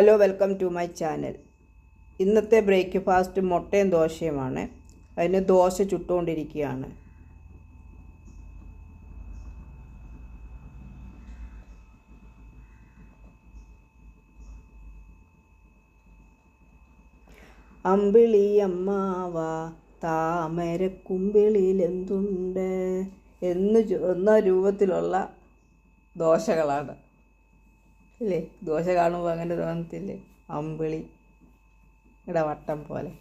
Hello welcome to my channel. ഇന്നത്തെ breakfast മുട്ടയും ദോശയുമാണ്. അതിന് ദോശ ചുട്ടുകൊണ്ടിരിക്കുകയാണ്. അമ്പിളി അമ്മാവ താമരക്കുമ്പിളിൽ എന്തുണ്ട് എന്ന് എന്ന രൂപത്തിലുള്ള ദോശകളാണ്. ഇല്ലേ? ദോശ കാണുമ്പോൾ അങ്ങനെ തോന്നത്തില്ലേ അമ്പിളി. ഇവിടെ വട്ടം പോലെ.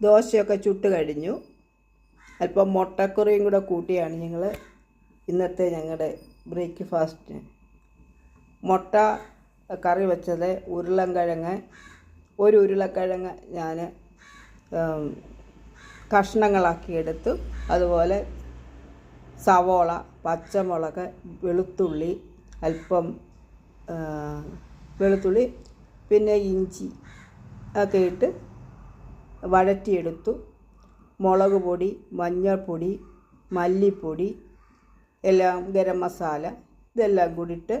ദോശയൊക്കെ ചുട്ട് കഴിഞ്ഞു. അല്പം മുട്ടക്കുറിയും കൂടെ കൂട്ടിയാണ് ഞങ്ങൾ ഇന്നത്തെ ഞങ്ങളുടെ ബ്രേക്ക്ഫാസ്റ്റ്. മുട്ട കറി വെച്ചത് ഉരുളൻകിഴങ്ങ് ഒരു ഉരുളക്കിഴങ്ങ് ഞാൻ കഷ്ണങ്ങളാക്കി എടുത്തു അതുപോലെ സവോള പച്ചമുളക് വെളുത്തുള്ളി അല്പം വെളുത്തുള്ളി പിന്നെ ഇഞ്ചി ഒക്കെ ഇട്ട് വഴറ്റിയെടുത്തു. മുളക് പൊടി മഞ്ഞൾപ്പൊടി മല്ലിപ്പൊടി എല്ലാം ഗരം മസാല ഇതെല്ലാം കൂടിയിട്ട്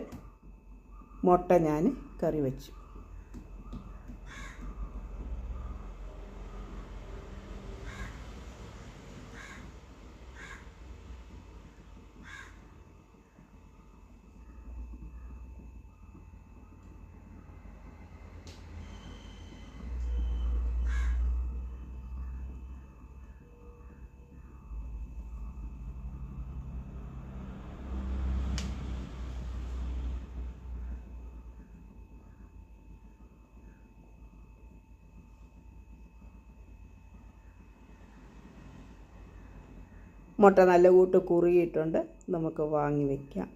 മുട്ട ഞാൻ കറി വെച്ചു. മുട്ട നല്ല കൂട്ട് കുറുകിയിട്ടുണ്ട്. നമുക്ക് വാങ്ങി വയ്ക്കാം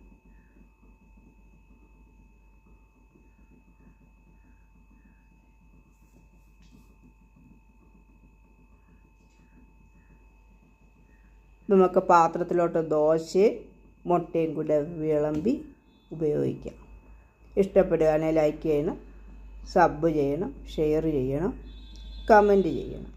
നമുക്ക് പാത്രത്തിലോട്ട് ദോശ മുട്ടയും കൂടെ വിളമ്പി ഉപയോഗിക്കാം. ഇഷ്ടപ്പെടുകയാണെങ്കിൽ ലൈക്ക് ചെയ്യണം സബ് ചെയ്യണം ഷെയർ ചെയ്യണം കമന്റ് ചെയ്യണം.